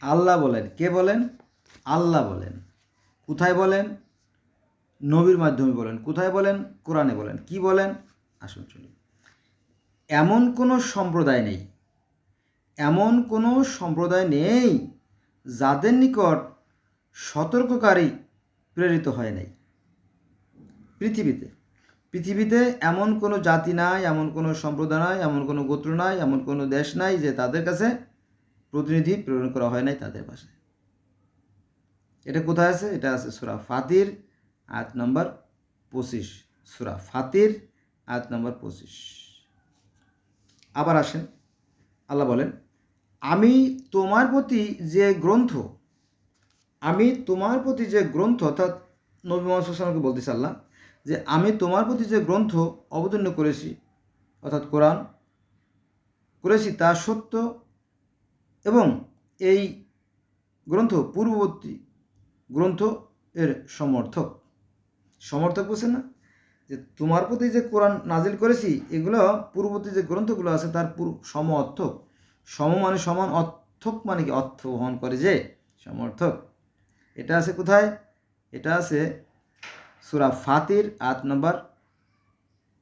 আল্লাহ বলেন। কে বলেন? আল্লাহ বলেন। কোথায় বলেন? নবীর মাধ্যমে বলেন। কোথায় বলেন? কোরআনে বলেন। কি বলেন? আসুন শুনি। এমন কোনো সম্প্রদায় নেই, এমন কোনো সম্প্রদায় নেই যাদের নিকট সতর্ককারী প্রেরিত হয় নাই। পৃথিবীতে পৃথিবীতে এমন কোনো জাতি নাই, এমন কোনো সম্প্রদায় নাই, এমন কোনো গোত্র নাই, এমন কোনো দেশ নাই যে তাদের কাছে প্রতিনিধি প্রেরণ করা হয় নাই তাদের ভাষায়। এটা কোথায় আছে? এটা আছে সুরা ফাতির, আয়াত নম্বর পঁচিশ। সুরা ফাতির, আয়াত নম্বর পঁচিশ। আবার আসেন। আল্লাহ বলেন, আমি তোমার প্রতি যে গ্রন্থ, আমি তোমার প্রতি যে গ্রন্থ, অর্থাৎ নবী মোহাম্মদ সাল্লামকে বলতেছে আল্লাহ, যে আমি তোমার প্রতি যে গ্রন্থ অবতীর্ণ করেছি, অর্থাৎ কোরআন, করেছি তা সত্য এবং এই গ্রন্থ পূর্ববর্তী গ্রন্থ এর সমর্থক। সমর্থক বুঝছেন না? যে তোমার প্রতি যে কোরআন নাজিল করেছি, এগুলো পূর্ববর্তী যে গ্রন্থগুলো আছে তার পুরো সম অর্থক সম মানে সমান, অর্থক মানে কি? অর্থ বহন করে যে সমর্থক। এটা আছে কোথায়? এটা আছে সুরা ফাতির আট নম্বর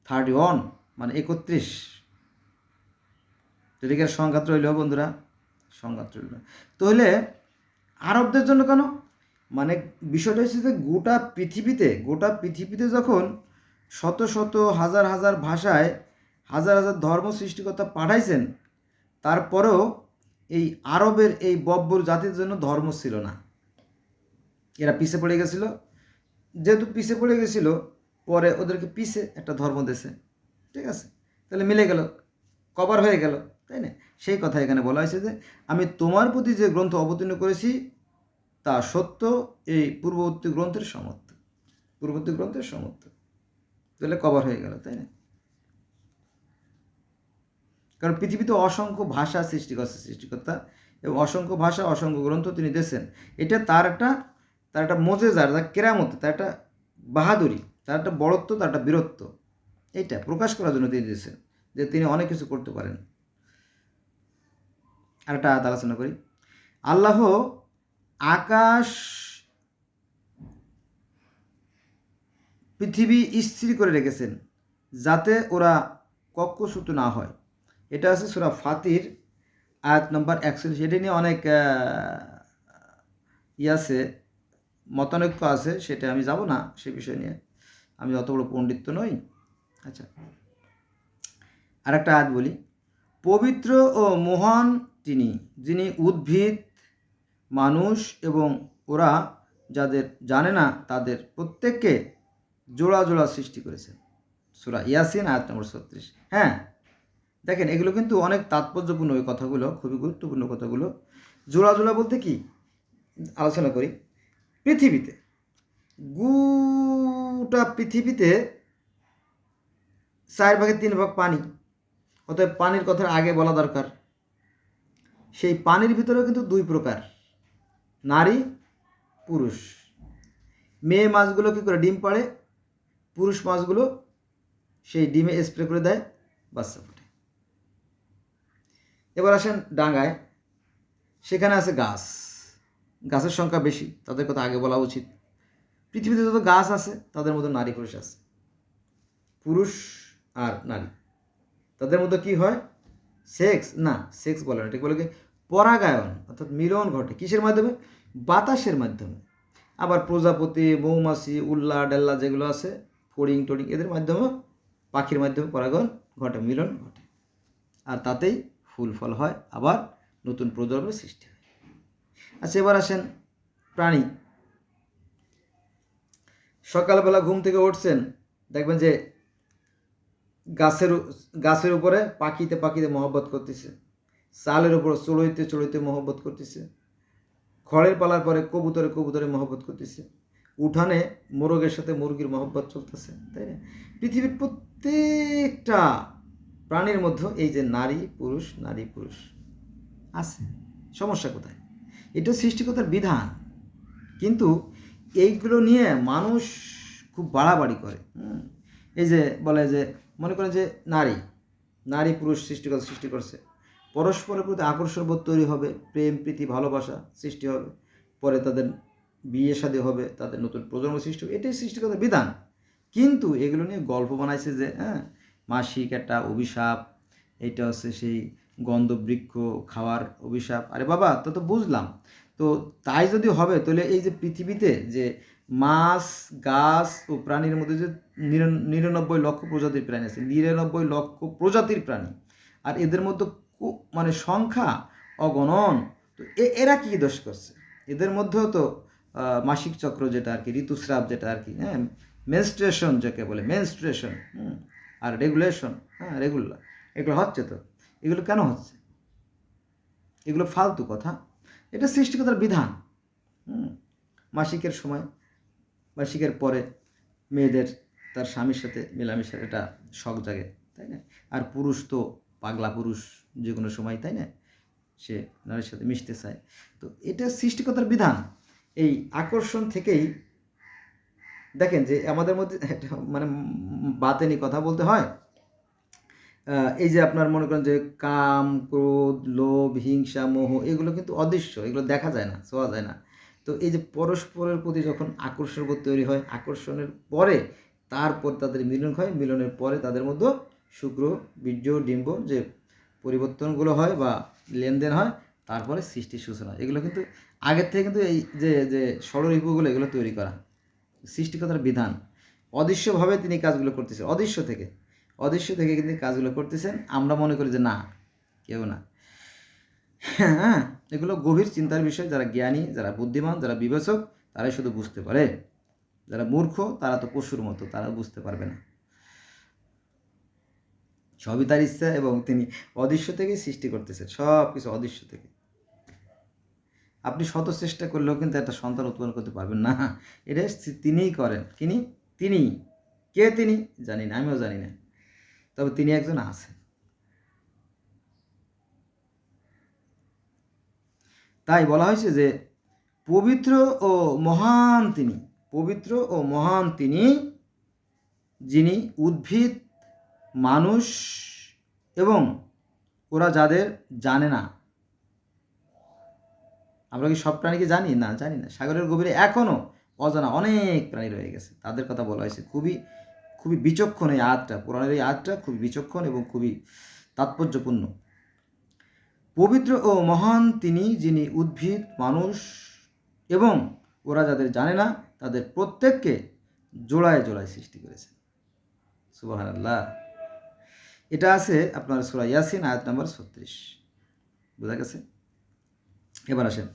থার্টি ওয়ান মানে একত্রিশ। এদিকে সংঘাত রইল বন্ধুরা। সংঘাত রইল তাহলে আরবদের জন্য কেন? মানে বিষয়টা হচ্ছে যে গোটা পৃথিবীতে গোটা পৃথিবীতে যখন শত শত, হাজার হাজার ভাষায়, হাজার হাজার ধর্ম সৃষ্টিকর্তা পাঠাইছেন, তারপরেও এই আরবের এই বব্বর জাতির জন্য ধর্ম ছিল না। এরা পিছে পড়ে গেছিল। যেহেতু পিছে পড়ে গেছিল, পরে ওদেরকে পিছে একটা ধর্ম দেশে ঠিক আছে? তাহলে মিলে গেল, কভার হয়ে গেল, তাই না? সেই কথা এখানে বলা হয়েছে যে, আমি তোমার প্রতি যে গ্রন্থ অবতীর্ণ করেছি, তা সত্য, এই পূর্ববর্তী গ্রন্থের সমর্থ। পূর্ববর্তী গ্রন্থের সমর্থ। তাহলে কভার হয়ে গেল, তাই না? কারণ পৃথিবীতে অসংখ্য ভাষা সৃষ্টি করছে সৃষ্টিকর্তা, এবং অসংখ্য ভাষা, অসংখ্য গ্রন্থ তিনি দিয়েছেন। এটা তার একটা তার একটা মজেজার তার কেরামত, তার একটা বাহাদুরি, তার একটা বড়ত্ব, তার একটা বীরত্ব। এইটা প্রকাশ করার জন্য তিনি দিয়েছেন, যে তিনি অনেক কিছু করতে পারেন। আর একটা আয়াত আলোচনা করি। আল্লাহ আকাশ পৃথিবী স্থির করে রেখেছেন যাতে ওরা কক্ষচ্যুত না হয়। এটা আছে সুরা ফাতির, আয়াত নম্বর একচল্লিশ। এটা নিয়ে অনেক ই আছে, মতানৈক্য আছে, সেটা আমি যাব না সে বিষয় নিয়ে। আমি অত বড় পণ্ডিত নই। আচ্ছা আর একটা আয়াত বলি। পবিত্র ও মহান তিনি, যিনি উদ্ভিদ, মানুষ এবং ওরা যাদের জানে না, তাদের প্রত্যেককে জোড়া জোড়া সৃষ্টি করেছেন সুরা ইয়াসিন, আয়াত নম্বর ছত্রিশ। হ্যাঁ দেখেন, এগুলো কিন্তু অনেক তাৎপর্যপূর্ণ ওই কথাগুলো, খুবই গুরুত্বপূর্ণ কথাগুলো। জোড়া জোড়া বলতে কি? আলোচনা করি। পৃথিবীতে, গোটা পৃথিবীতে চার ভাগের তিন ভাগ পানি। অতএব পানির কথা আগে বলা দরকার। সেই পানির ভিতরেও কিন্তু দুই প্রকার। নারী, পুরুষ। মেয়ে মাছগুলো কী করে? ডিম পাড়ে। পুরুষ মাছগুলো সেই ডিমে স্প্রে করে দেয় বাচ্চা ফোটে। এবার আসেন ডাঙ্গায়। সেখানে আছে গাছ। গাছের সংখ্যা বেশি, তাদের কথা আগে বলা উচিত। পৃথিবীতে যত গাছ আছে, তাদের মধ্যে নারী পুরুষ আছে। পুরুষ আর নারী। তাদের মধ্যে কি হয়? সেক্স, না, সেক্স বলে না ঠিক বলে কি? পরাগায়ন, অর্থাৎ মিলন ঘটে। কিসের মাধ্যমে? বাতাসের মাধ্যমে। আবার প্রজাপতি, মৌমাছি, উল্লা, ডেল্লা যেগুলো আছে, ফড়িং, টড়িং, এদের মাধ্যমে পাখির মাধ্যমে পরাগন ঘটে, মিলন ঘটে। আর তাতেই ফুল ফল হয়, আবার নতুন প্রজন্মের সৃষ্টি হয়। আচ্ছা এবার আসেন প্রাণী। সকালবেলা ঘুম থেকে উঠছেন, দেখবেন যে গাছের গাছের উপরে পাখিতে পাখিতে মহব্বত করতেছে। চালের উপর চড়ইতে চড়ইতে মহব্বত করতেছে। খড়ের পালার পরে কবুতরে কবুতরে মহব্বত করতেছে। উঠানে মোরগের সাথে মুরগির মহব্বত চলতেছে, তাই না? পৃথিবীর প্রত্যেকটা প্রাণীর মধ্যে এই যে নারী পুরুষ নারী পুরুষ আছে। সমস্যা কোথায়? এটা সৃষ্টিকতার বিধান। কিন্তু এইগুলো নিয়ে মানুষ খুব বাড়াবাড়ি করে এই যে বলে যে মনে করেন যে নারী নারী পুরুষ সৃষ্টিকতা সৃষ্টি করছে। পরস্পরের প্রতি আকর্ষণ বোধ তৈরি হবে, প্রেম, প্রীতি, ভালোবাসা সৃষ্টি হবে। পরে তাদের বিয়ে শাদী হবে, তাদের নতুন প্রজন্ম সৃষ্টি হবে, এটাই সৃষ্টিকতার বিধান। কিন্তু এগুলো নিয়ে গল্প বানাইছে যে হ্যাঁ মাসিক একটা অভিশাপ এটা হচ্ছে সেই গন্ধবৃক্ষ খাওয়ার অভিশাপ। আরে বাবা, তা তো বুঝলাম। তো তাই যদি হবে, তাহলে এই যে পৃথিবীতে যে মাছ, গাছ ও প্রাণীর মধ্যে যে নিরা- নিরানব্বই লক্ষ প্রজাতির প্রাণী আছে, নিরানব্বই লক্ষ প্রজাতির প্রাণী। আর এদের মধ্যে মানে সংখ্যা অগণন। তো এরা কি দোষ করছে? এদের মধ্যেও তো মাসিক চক্র যেটা আর কি, ঋতুস্রাব যেটা আর কি হ্যাঁ মেনস্ট্রেশন যাকে বলে মেনস্ট্রেশন আর রেগুলেশন হ্যাঁ রেগুলার এগুলো হচ্ছে তো? এগুলো কেন হচ্ছে? এগুলো ফালতু কথা। এটা সৃষ্টিকতার বিধান মাসিকের সময় মাসিকের পরে মেয়েদের তার স্বামীর সাথে মেলামেশার এটা শখ জাগে, তাই না? আর পুরুষ তো পাগলা পুরুষ যে কোনো সময়, তাই না? সে নারীর সাথে মিশতে চায়। তো এটা সৃষ্টিকতার বিধান। এই আকর্ষণ থেকেই দেখেন যে আমাদের মধ্যে একটা মানে বাতেনি কথা বলতে হয়। এই যে আপনার মনে করেন যে কাম, ক্রোধ, লোভ, হিংসা, মোহ, এগুলো কিন্তু অদৃশ্য, এগুলো দেখা যায় না ছোঁয়া যায় না। তো এই যে পরস্পরের প্রতি যখন আকর্ষণ বোধ তৈরি হয়, আকর্ষণের পরে তারপর তাদের মিলন হয়, মিলনের পরে তাদের মধ্যে শুক্র, বীর্য, ডিম্ব যে পরিবর্তনগুলো হয় বা লেনদেন হয়, তারপরে সৃষ্টির সূচনা এগুলো কিন্তু আগের থেকে কিন্তু এই যে যে ষড়রিপুগুলো এগুলো তৈরি করা। সৃষ্টিকতার বিধান। অদৃশ্যভাবে তিনি কাজগুলো করতেছেন অদৃশ্য থেকে। অদৃশ্য থেকে কিন্তু কাজগুলো করতেছেন। আমরা মনে করি যে না, কেউ না। হ্যাঁ এগুলো গভীর চিন্তার বিষয়। যারা জ্ঞানী, যারা বুদ্ধিমান, যারা বিবেচক, তারাই শুধু বুঝতে পারে। যারা মূর্খ, তারা তো পশুর মতো তারা বুঝতে পারবে না। সবই তার ইচ্ছা এবং তিনি অদৃশ্য থেকেই সৃষ্টি করতেছেন সব কিছু অদৃশ্য থেকে। আপনি শত চেষ্টা করলেও কিন্তু একটা সন্তান উৎপন্ন করতে পারবেন না। এটা তিনিই করেন। তিনি তিনি, কে তিনি? জানি না, আমিও জানি না। তবে তিনি একজন আছেন। তাই বলা হয়েছে যে পবিত্র ও মহান তিনি, পবিত্র ও মহান তিনি যিনি উদ্ভিদ, মানুষ এবং ওরা যাদের জানে না। আমরা কি সব প্রাণীকে জানি? না জানি না। সাগরের গভীরে এখনও অজানা অনেক প্রাণী রয়ে গেছে। তাদের কথা বলা হয়েছে। খুবই খুবই বিচক্ষণ এই আয়াতটা। পুরাণের এই আয়াতটা খুবই বিচক্ষণ এবং খুবই তাৎপর্যপূর্ণ। পবিত্র ও মহান তিনি, যিনি উদ্ভিদ, মানুষ এবং ওরা যাদের জানে না, তাদের প্রত্যেককে জোড়ায় জোড়ায় সৃষ্টি করেছেন। সুবাহান আল্লাহ এটা আছে আপনার সুরা ইয়াসিন, আয়াত নাম্বার ছত্রিশ। বোঝা গেছে? এবার আসেন,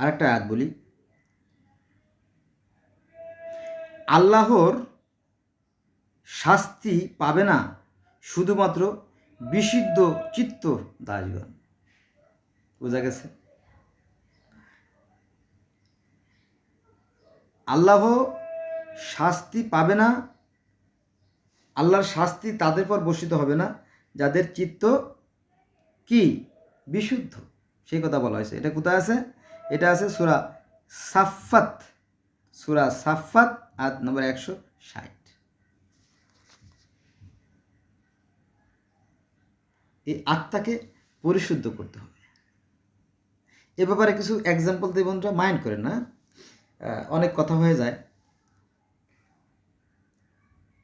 আরেকটা আয়াত বলি। আল্লাহর শাস্তি পাবে না শুধুমাত্র বিশুদ্ধ চিত্ত দাসগণ। বোঝা গেছে? আল্লাহ শাস্তি পাবে না, আল্লাহর শাস্তি তাদের পর বর্ষিত হবে না, যাদের চিত্ত কি? বিশুদ্ধ। সেই কথা বলা হয়েছে। এটা কোথায় আছে? এটা আছে সুরা সাফাত সুরা সাফাত আদ নম্বর একশো ষাট। এই আত্মাকে পরিশুদ্ধ করতে হবে। এ ব্যাপারে কিছু এক্সাম্পল দিয়ে বন্ধুরা মাইন্ড করেন না। অনেক কথা হয়ে যায়।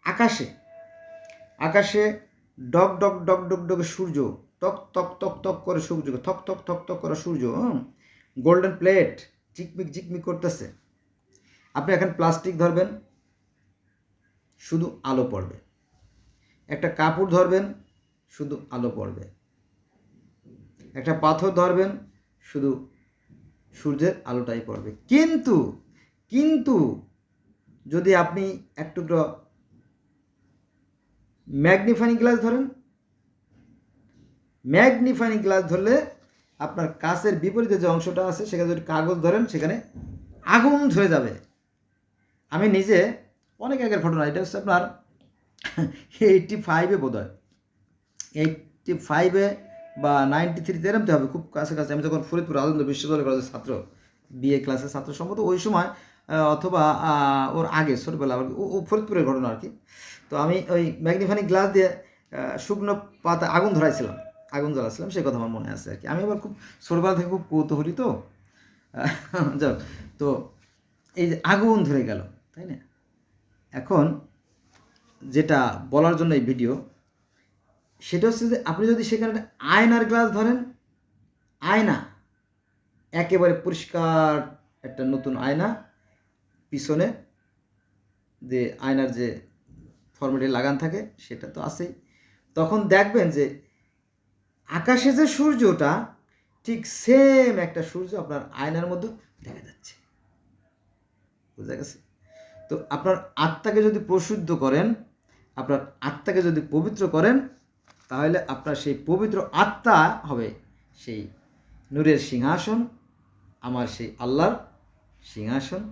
আকাশে আকাশে ডক ডক ডক ডক ডক সূর্য, টক টক টক টক করে সূর্য, থক থক থক থক করে সূর্য গোল্ডেন প্লেট ঝিকমিক ঝিকমিক করতেছে। আপনি এখন প্লাস্টিক ধরবেন, শুধু আলো পড়বে। একটা কাপড় ধরবেন, শুধু আলো পড়বে। একটা পাথর ধরবেন শুধু সূর্যের আলোটাই পড়বে। কিন্তু কিন্তু যদি আপনি এক টুকরো ম্যাগনিফাইং গ্লাস ধরেন, ম্যাগনিফাইং গ্লাস ধরলে আপনার কাছের বিপরীতে যে অংশটা আছে, সেখানে যদি কাগজ ধরেন, সেখানে আগুন ধরে যাবে। আমি নিজে অনেক আগের ঘটনা, এটা হচ্ছে আপনার এইটটি ফাইভে বোধ হয় এইটটি ফাইভে বা নাইনটি থ্রিতে এরমতে হবে, খুব কাছে কাছে আমি যখন ফরিদপুর আনন্দ বিশ্ববিদ্যালয় কলেজের ছাত্র বিএ ক্লাসের ছাত্র, সম্ভবত ওই সময় অথবা ওর আগে, ছোটবেলা ও ফরিদপুরের ঘটনা আর কি। তো আমি ওই ম্যাগনিফাইং গ্লাস দিয়ে শুকনো পাতা, আগুন ধরাইছিলাম, আগুন জ্বালাচ্ছিলাম সেই কথা আমার মনে আছে আর কি। আমি আবার খুব ছোটবেলা থেকে খুব কৌতূহলী তো। যাক, তো এই যে আগুন ধরে গেল, তাই না? এখন যেটা বলার জন্য এই ভিডিও সেটা হচ্ছে যে আপনি যদি সেখানে আয়নার গ্লাস ধরেন, আয়না একেবারে পরিষ্কার একটা নতুন আয়না, পিছনে যে আয়নার যে ফর্মেটে লাগান থাকে, সেটা তো আছেই। তখন দেখবেন যে আকাশে যে সূর্যটা, ঠিক সেম একটা সূর্য আপনার আয়নার মধ্যে দেখা যাচ্ছে। বুঝা গেছে? তো আপনার আত্মাকে যদি প্রশুদ্ধ করেন, আপনার আত্মাকে যদি পবিত্র করেন তাহলে আপনার সেই পবিত্র আত্মা হবে সেই নূরের সিংহাসন, আমার সেই আল্লাহর সিংহাসন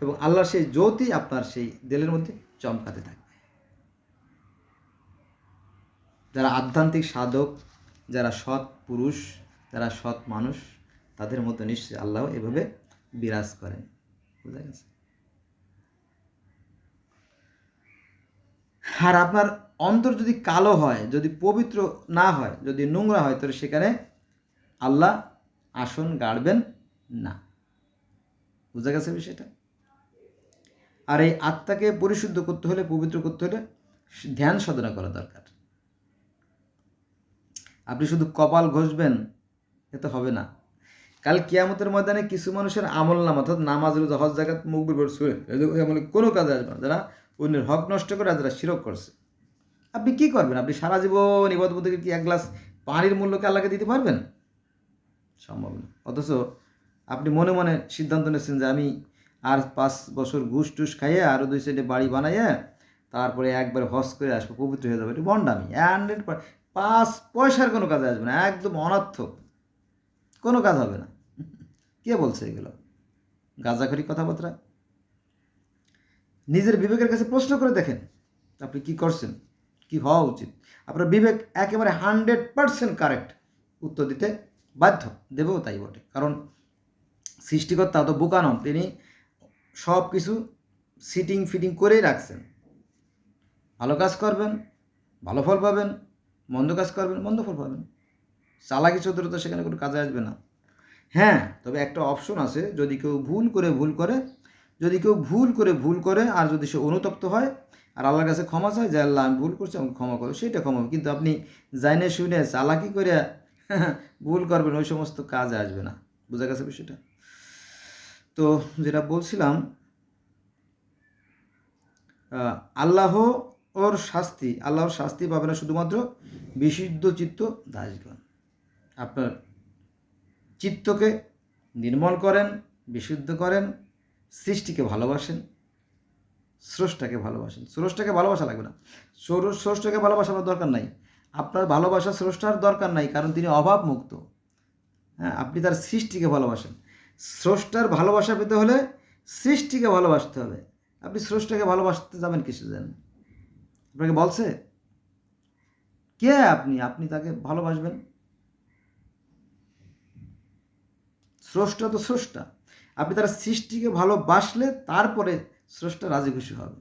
এবং আল্লাহর সেই জ্যোতি আপনার সেই দেলের মধ্যে চমকাতে থাকবে। যারা আধ্যাত্মিক সাধক, যারা সৎ পুরুষ, যারা সৎ মানুষ, তাদের মতো নিশ্চয়ই আল্লাহ এভাবে বিরাজ করেন। বুঝা গেছে? আর আপনার অন্তর যদি কালো হয়, যদি পবিত্র না হয়, যদি নোংরা হয়, তাহলে সেখানে আল্লাহ আসন গাড়বেন না। বুঝা গেছে বিষয়টা? আর এই আত্মাকে পরিশুদ্ধ করতে হলে, পবিত্র করতে হলে ধ্যান সাধনা করা দরকার। আপনি শুধু কপাল ঘষবেন এ তো হবে না। কাল কিয়ামতের ময়দানে কিছু মানুষের আমল নাম, অর্থাৎ নামাজ, রোজা, হজ জায়গাত মুখবির পর শুয়ে কোনো কাজে আসবে না। যারা অন্যের হক নষ্ট করে যারা শিরক করছে। আপনি কি করবেন? আপনি সারা জীবন ইবাদ থেকে কি এক গ্লাস পানির মূল্যকে আল্লাহকে দিতে পারবেন? সম্ভব না। অথচ আপনি মনে মনে সিদ্ধান্ত নিচ্ছেন যে আমি আর পাঁচ বছর ঘুষ টুস খাইয়ে আরও দুই সাইডে বাড়ি বানাইয়ে তারপরে একবার হজ করে আসব, পবিত্র হয়ে যাবে। এটা বন্ডামি। হান্ড্রেড পাঁচ পয়সার কোনো কাজে আসবে না। একদম অনর্থক। কোনো কাজ হবে না। কে বলছে এগুলো? গাঁজাখড়ি কথাবার্তা? নিজের বিবেকের কাছে প্রশ্ন করে দেখেন, আপনি কি করছেন? কি হওয়া উচিত? আপনার বিবেক একেবারে হান্ড্রেড পারসেন্ট কারেক্ট উত্তর দিতে বাধ্য, দেবেও তাই বটে। কারণ সৃষ্টিকর্তা তো বোকা নন তিনি সব কিছু সিটিং ফিটিং করেই রাখছেন। ভালো কাজ করবেন, ভালো ফল পাবেন, মন্দ কাজ করবেন, মন্দ ফল পাবেন। চালাকি চতুরতা সেখানে কোনো কাজে আসবে না। হ্যাঁ তবে একটা অপশন আছে, যদি কেউ ভুল করে ভুল করে যদি কেউ ভুল করে ভুল করে, আর যদি সে অনুতপ্ত হয়, আর আল্লাহর কাছে ক্ষমা চায়, যে আল্লাহ আমি ভুল করছি, আমাকে ক্ষমা করো, সেটা ক্ষমা। কিন্তু আপনি জাইনে শুনে চালাকি করে ভুল করবেন, ওই সমস্ত কাজে আসবে না। বোঝা গেছে বিষয়টা? তো যেটা বলছিলাম আল্লাহ ওর শাস্তি, আল্লাহর শাস্তি পাবে না শুধুমাত্র বিশুদ্ধ চিত্ত দাসগণ। আপনার চিত্তকে নির্মল করেন, বিশুদ্ধ করেন সৃষ্টিকে ভালোবাসেন, স্রষ্টাকে ভালোবাসেন। স্রষ্টাকে ভালোবাসা লাগবে না। স্র- স্রষ্টাকে ভালোবাসানোর দরকার নাই। আপনার ভালোবাসা স্রষ্টার দরকার নাই, কারণ তিনি অভাব মুক্ত হ্যাঁ আপনি তার সৃষ্টিকে ভালোবাসেন। স্রষ্টার ভালোবাসা পেতে হলে সৃষ্টিকে ভালোবাসতে হবে। আপনি স্রষ্টাকে ভালোবাসতে যাবেন কিছু জানেন আপনাকে বলছে? কে আপনি? আপনি তাকে ভালোবাসবেন? স্রষ্টা তো স্রষ্টা। আপনি তার সৃষ্টিকে ভালোবাসলে তারপরে স্রষ্টা রাজি খুশি হবে।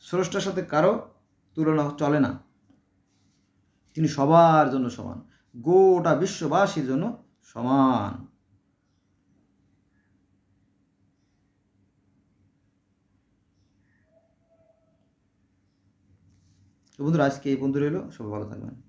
স্রষ্টার সাথে কারও তুলনা চলে না। তিনি সবার জন্য সমান। গোটা বিশ্ববাসীর জন্য সমান। বন্ধুরা, আজকে এই বন্ধু রইল। সবাই ভালো থাকবেন।